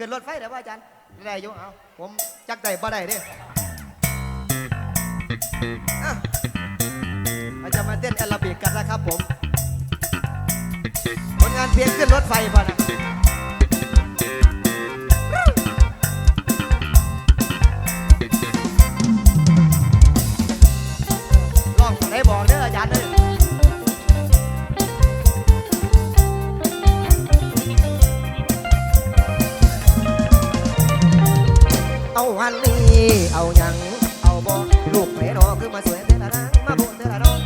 ขึ้นรถไฟเหรอว่าอาจารย์ได้ยุ่งเอาผมจักได้บ่ได้เด้อะเราจะมาเต้นแอลบิกกันนะครับผม ผลงานเพลงขึ้นรถไฟป่ะนะ เอาวันนี้เอาหยังเอาบ่ลูกแผลนอคือมาสวยเทละนางมาบุญเทละน้อง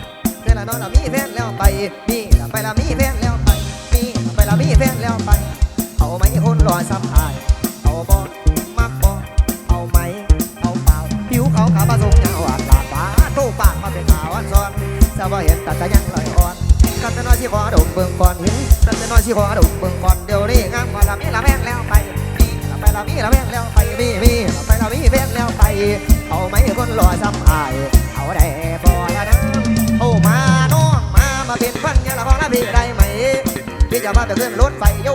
เทละน้องละมีแฟนแล้วไปมีละไปละมีแฟนแล้วไปมีละไปละมีแฟนแล้วไป เอาไหมคนรอสัมภาษณ์เอาบ่มักบ่เอาไหมเอาเปล่าผิวเขาขาวมาทรงเงาอะลาฟ้าโตปากมาเป็นขาวอันซ้อนสาวเห็นแต่ก็ยังลอยอ่อนกันแต่น้อยสิขอดมเบิ่งก่อนเห็นกันแต่น้อยสิขอดมเบิ่งก่อนเดี๋ยวนี้งามกว่าละมีละแม่งแล้วไปมีละไปละมีละแม่งแล้วไปมีมี เอาไหมคนรอซ้ำอายเอาได้บ่ละนะโอ้มาน้องมามาเป็นพันยาละพอละพี่ได้ไหมพี่จะมาไปขึ้นรถไฟโย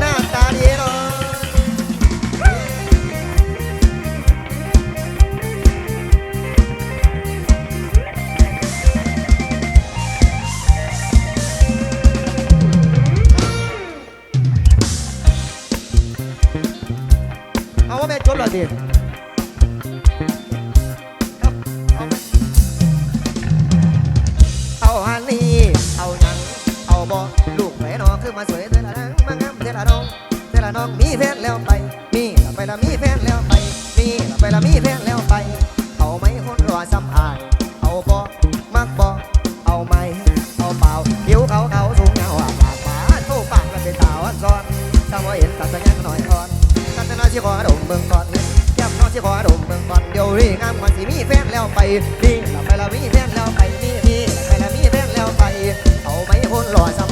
หน้าตา ละน้องเทละน้องมีแฟนแล้วไป มีละไปละมีแฟนแล้วไป มีละไปละมีแฟนแล้วไป เอาไหมคนรอสัมภาษณ์เอาบอมักบอเอาไหมเอาเปล่าผิวเขาเขาสูงเงาอะปากหมาโทปากกันเป็นสาวอันซ้อนถ้าว่าเห็นตัดสัญญาณหน่อยอ่อนกันแต่น้อยที่ขอดมเบิ่งก่อนแก้มน้อยที่ขอดมเบิ่งก่อนเดี๋ยวรีงามกว่าสิมีแฟนแล้วไปนี่ละไปละมีแฟนแล้วไปมีมีละไปละมีแฟนแล้วไป เอาไหมคนรอสัม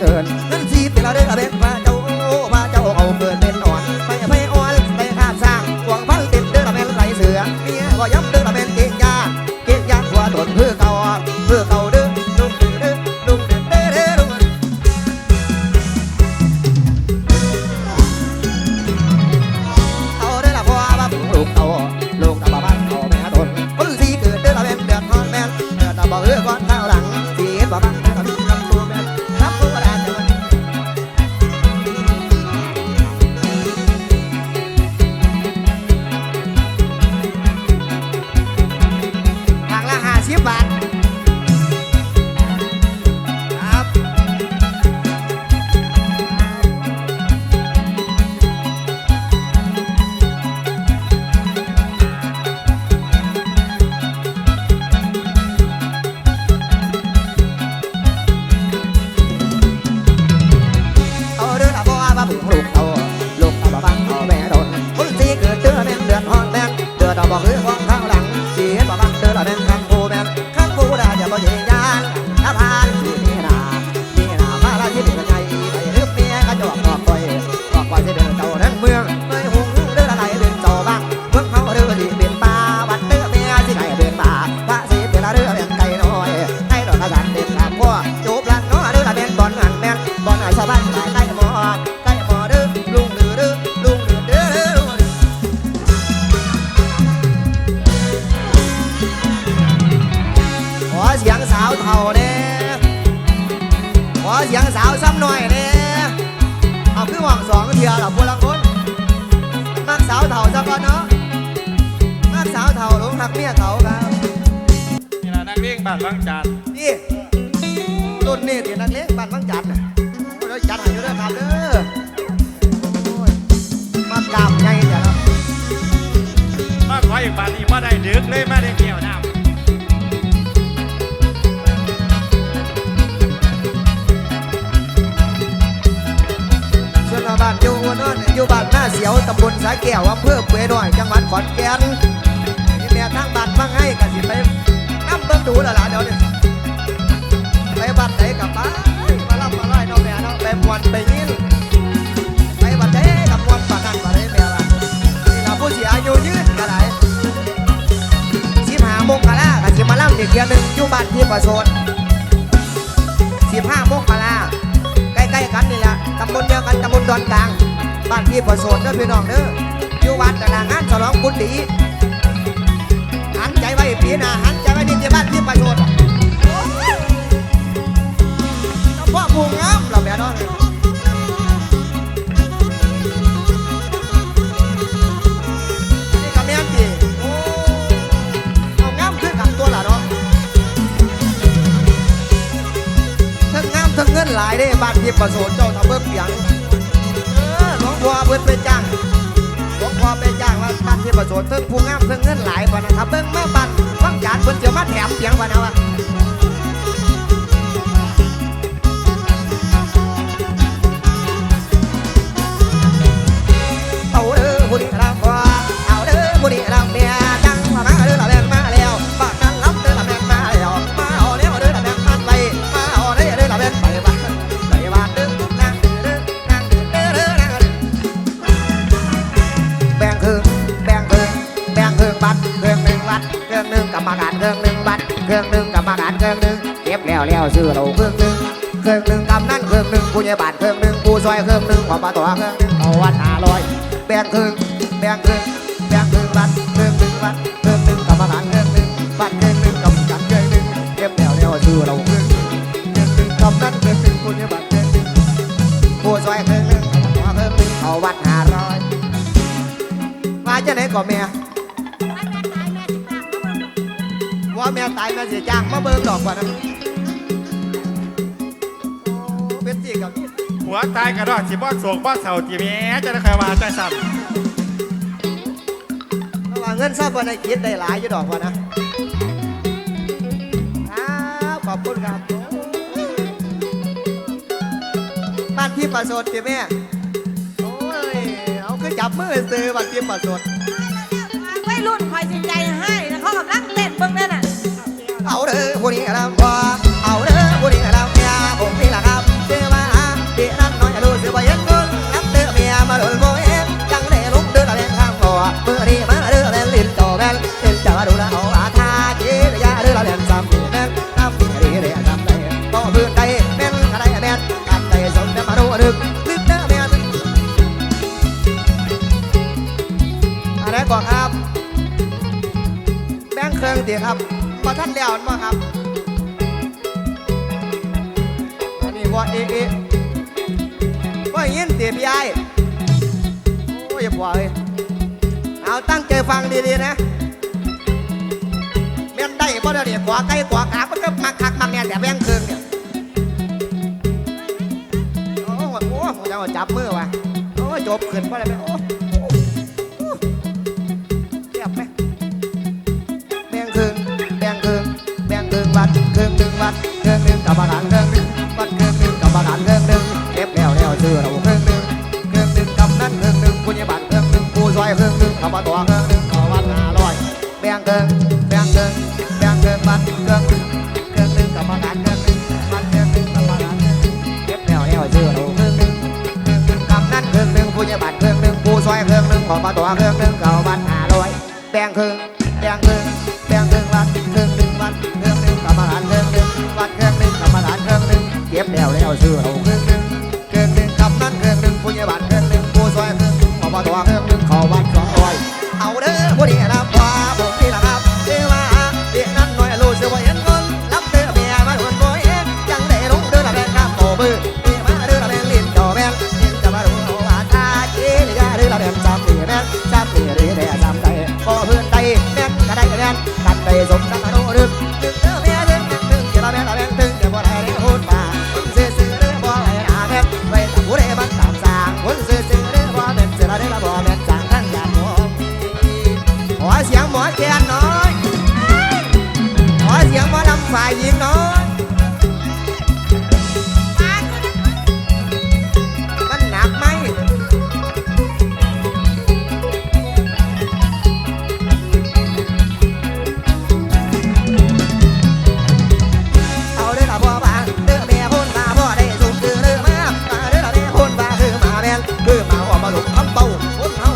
brethren. บอลาเสียวตำบลสาแก้วอำเภอเปื่อยน้อย จังหวัดขอนแก่นนี่แม่ทางบานบางให้กสิไปน้ำเบิ่งดูล้วล่ะเดี๋ยวนี้ไปบ้านไหนกับบ้านมาล่ำมาไล่น้องแม่เนาะไปมวนไปยินไปบ้านไหนกับมวนปานนั้นปานนี้แม่ว่านี่ล่ะผู้เสียอายุยืนก็ได้สิบห้าโมงกะลากับสิมาล่ำอีกเทียหนึ่งอยู่บ้านที่ประโสดสิบห้าโมงกะลาใกล้ๆกันนี่แหละตำบลเดียวกันตำบลดอนกลาง บ้านที่ประโสดเด้อพี่น้องเด้ออยู่วัดตะนางานฉลองกุฏิหันใจไว้ปีหน้าหันใจไว้นี่ที่บ้านที่ประโสดอะโอ้ยเจ้าพ่อผู้งามเราแม่น้องนี่ก็แม่นจีโอ้เอางามขึ้นกับตัวละเนาะทั้งงามทั้งเงินหลายเด้บ้านที่ประโสดเจ้าทำเบิ่งเปียงเออหลวง พ่อเพิ่นไปจ้างหลวงพ่อไปจ้างว่าบ้านที่ประโสดเพิ่งผู้งามเพิ่งเงินหลายบ่นะครับเบิ่งมาบ้านฟังจานเพิ่นเจียวมาแถมเสียงบ่นะว่า หนึ่งกรรมการเครื่องหนึ่งบัตรเครื่องหนึ่งกรรมการเครื่องหนึ่งเก็บแล้วแล้วซื้อเราเครื่องหนึ่งเครื่องหนึ่งกำนั้นเครื่องหนึ่งผู้ใหญ่บ้านเครื่องหนึ่งผู้ซอยเครื่องหนึ่งอบตเครื่องาเบิ่งดอกก่อนนะโอ้เป็นสิกับนี่หัวตายกระดอกสิบ่โศกบ่เศร้าจีแม่จะได้ใครว่าใจสั่นเพราะว่าเงินทรัพย์วันในคิดได้หลายอยู่ดอกก่อนนะครับขอบคุณครับบ้านที่ประสดสิแม่โอ้ยเอาคือจับมือซื้อบ้านที่ประสดวัยรุ่นคอยสิใจ เครื่องดียครับมาท่านแล้วมาครับ อันนี้ว่าเอ๊ะว่ายินเตียพี่ไอ้โอ้ยอย่าปอยเอาตั้งใจฟังดีๆนะเม่นได้เพราะเดี๋ยวขวาใกล้ขวาขามันก็มากคักมาเนี่ยแต่แบงเครื่องเนี่ยโอ้โหจับมือว่ะโอ้จบขึ้นเพราะอะไรโอ้ ครื่องหนึ่งวัดเครื่องหนึ่งกับประกันเครื่องหนึ่งวัดเครื่องหนึ่งกับประกันเครื่องหนึ่งเก็บแล้วแล้วซื้อเราเครื่องหนึ่งเครื่องหนึ่งกำนั้นเครื่องหนึ่งผู้ใหบัตรเครื่องหนึ่งผู้ช่วยเครื่องหนึ่งขบตัวเครื่องหนึ่งขอวัดห้าร้อยแบ่งเครื่องแบ่งเครื่องแบ่งเครื่องวัดเครื่องดึงเครื่องหนึ่งกับประกันเครื่องดึงวัดเครื่องหนึ่งกับปรื่ะกันเก็บแล้วแล้วซื้อเราเครื่องหนึ่งเครื่องหนึ่งกำนั้นเครื่องหนึ่งผู้ใหบัตรเครื่องหนึ่งผู้ช่วยเครื่องหนึ่งขบตัวเครื่องดึง ใครสม 把我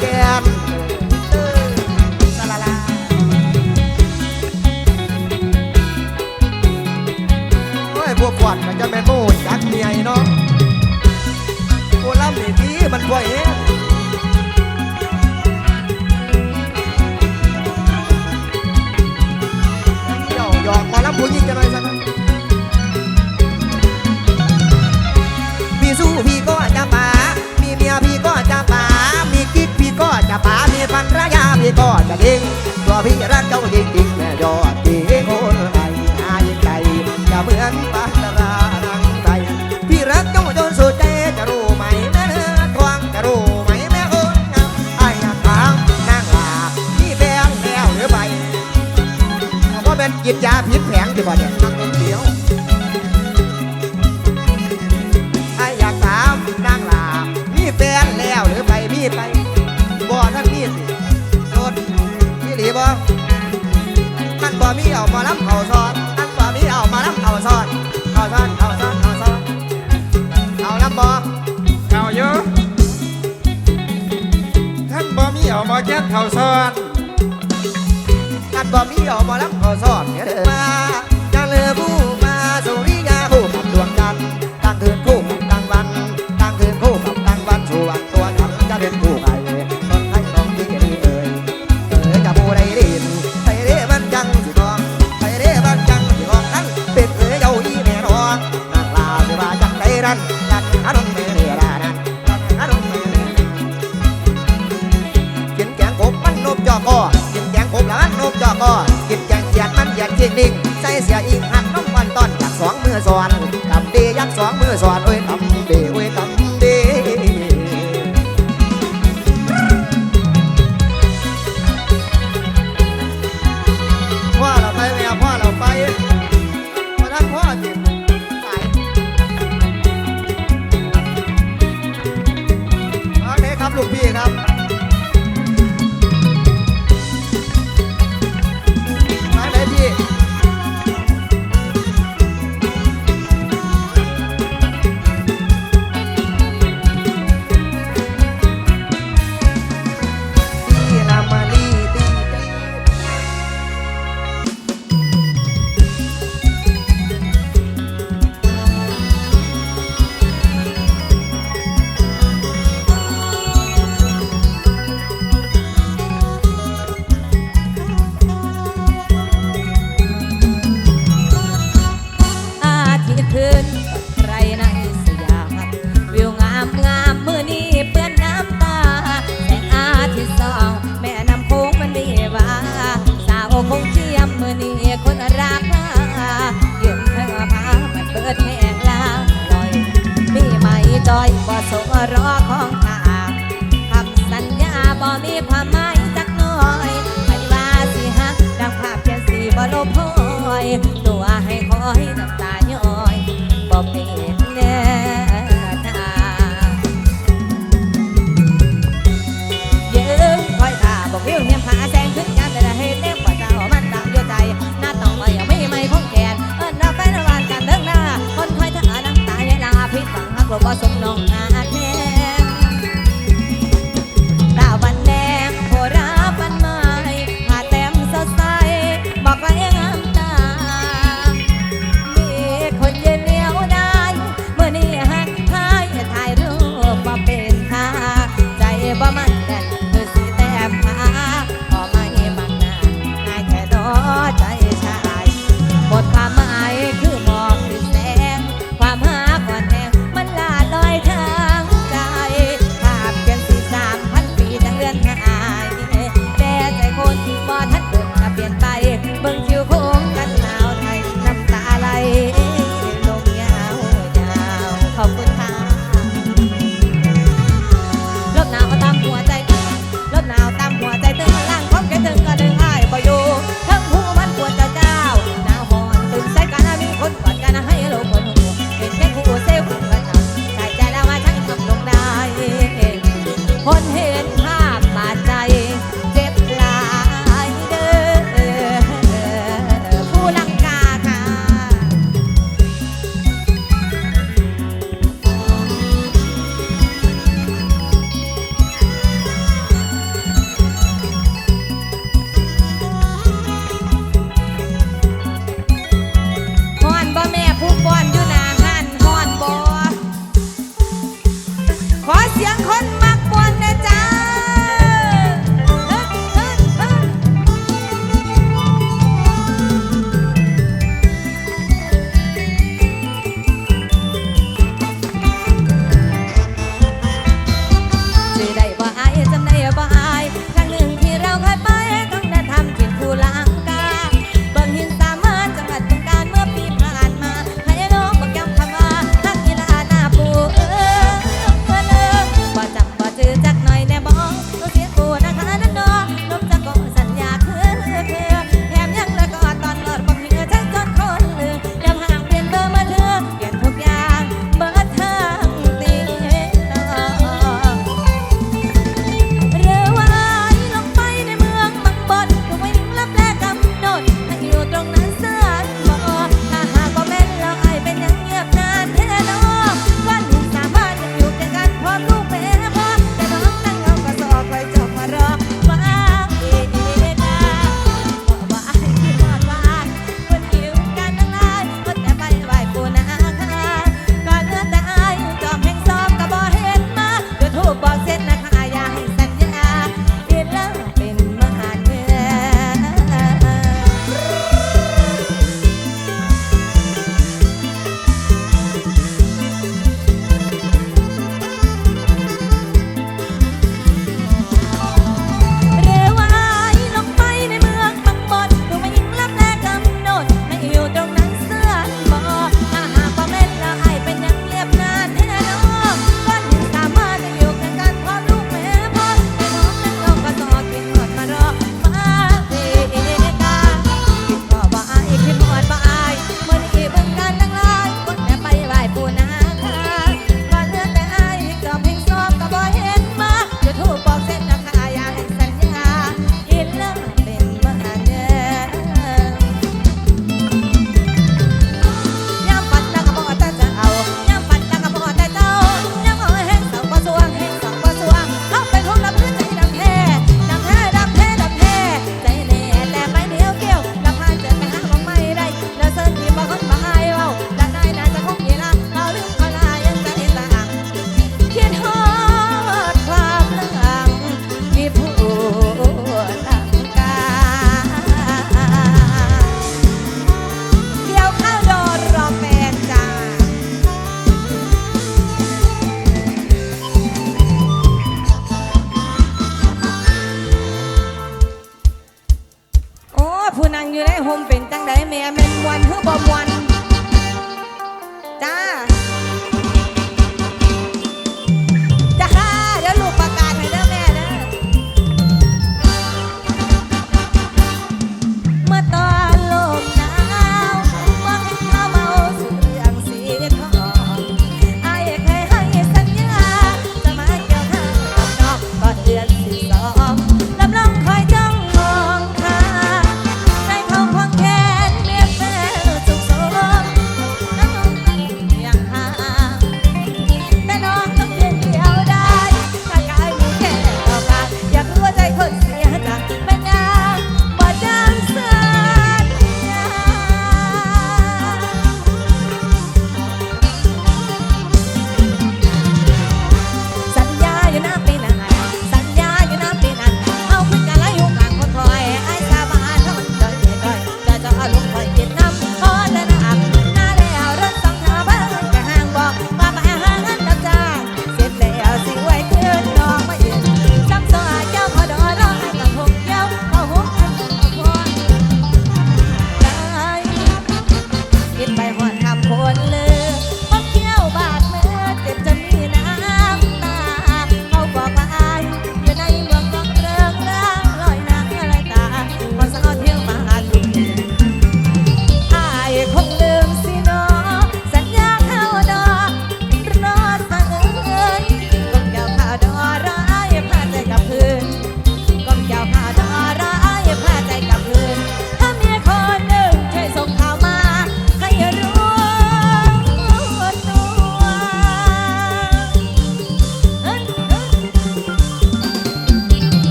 แกนพวกขวัญก็จะเป็นโมดักเมียเนาะโอลำดีดีมันบ่อยเองหยอกมาลำผู้หญิงกันหยสักพี่สู้พี่ก็จะมา ภระยาพี่ก็จะทิ้งตัวพี่รักเจ้าจริง้ำเขาซอนอันบ่มีเอามาน้ำเขาซอนเขาซอนเขาซอนเขาซอนเอาน้ำบ่เอาเยอะท่านบ่มีเอามาแก้เขาซอนท่านบ่มีเอามาน้ำเขาซอนเนี่ยมาจังเลืยบูมาสุริยาหูขัดดวงจันทร์ตั้งคืน ตัวให้คอยน้ำตาย้อบ่นแน่ตาเยืมคอยตาบกวิวเนี่ยผาแสงขึ้นงานแต่ละเฮ็ดเนี่กว่าเจ้ามันตามอยู่ใจหน้าต้อมาย่งไม่ไมพงแกนเอิ้นรับแฟนวานกันเดินหน้าคนคอยท่าน้ำตาย้อยลาพิสังหักหลบบ่สมน้องนา